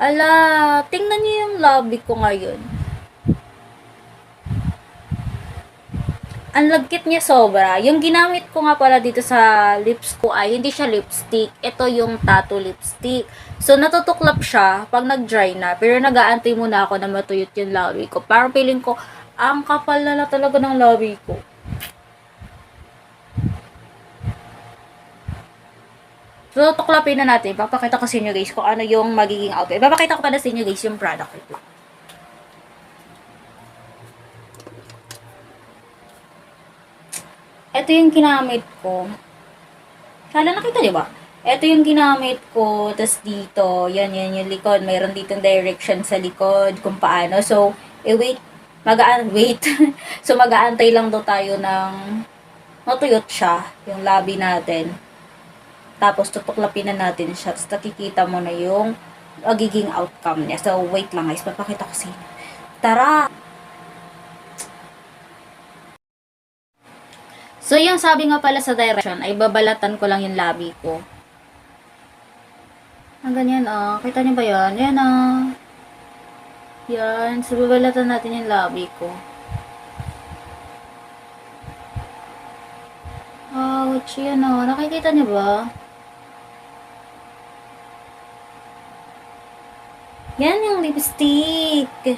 Ala, tingnan niyo yung lobby ko ngayon. Ang lagkit niya sobra. Yung ginamit ko nga pala dito sa lips ko ay hindi siya lipstick. Ito yung tattoo lipstick. So, natutuklap siya pag nag-dry na. Pero nag-aantay muna ako na matuyot yung labi ko. Parang feeling ko, ang kapal na, na talaga ng labi ko. So, tuklapin na natin. Papakita ko sa inyo guys kung ano yung magiging outfit. Papakita ko pa na sa inyo guys yung product. Wait lang. Ito yung ginamit ko. Sana nakita niyo ba? Ito yung ginamit ko. Tapos dito, yan, yan yung likod. Mayroon ditong direction sa likod kung paano. So, eh wait. Magaan, wait. so, mag-aantay lang daw tayo ng matuyot siya. Yung labi natin. Tapos, tutuklapin na natin siya. Tapos, nakikita mo na yung magiging outcome niya. So, wait lang guys. Papakita ko sa inyo. Tara! So, yung sabi nga pala sa direction, ay babalatan ko lang yung labi ko. Ang ganyan, ah. Kita niyo ba yan? Yan, ah. Yan. So, babalatan natin yung labi ko. Ouch, yan, ah. Nakikita niyo ba? Yan yung lipstick.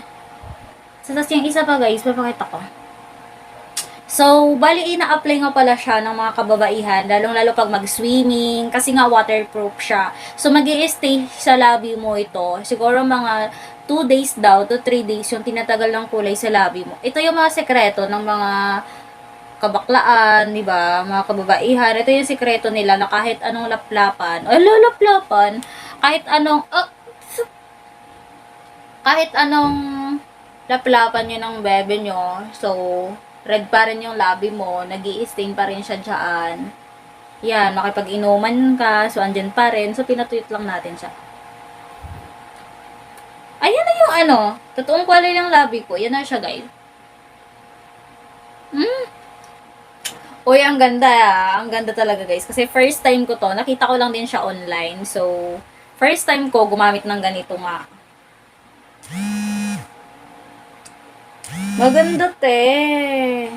So, tapos yung isa pa, guys, papakita ko. So, bali ina-apply nga pala siya ng mga kababaihan, lalong-lalo pag mag-swimming, kasi nga waterproof siya. So, mag stay sa labi mo ito. Siguro mga 2 days daw to 3 days yung tinatagal ng kulay sa labi mo. Ito yung mga sekreto ng mga kabaklaan, di ba? Mga kababaihan. Ito yung sekreto nila na kahit anong laplapan, o laplapan, kahit anong, ah, kahit anong laplapan nyo ng bebe nyo, so, red pa rin yung labi mo, nag stain pa rin siya dyan. Yan, makipag-inuman ka, so andyan pa rin, so pinatuyot lang natin siya. Ayan na yung ano, totoong kulay ng labi ko, yan na siya guys. Hmm. Uy, ang ganda ah. Ang ganda talaga guys. Kasi first time ko to, nakita ko lang din siya online. So, first time ko gumamit ng ganito nga. 먹은 듯대.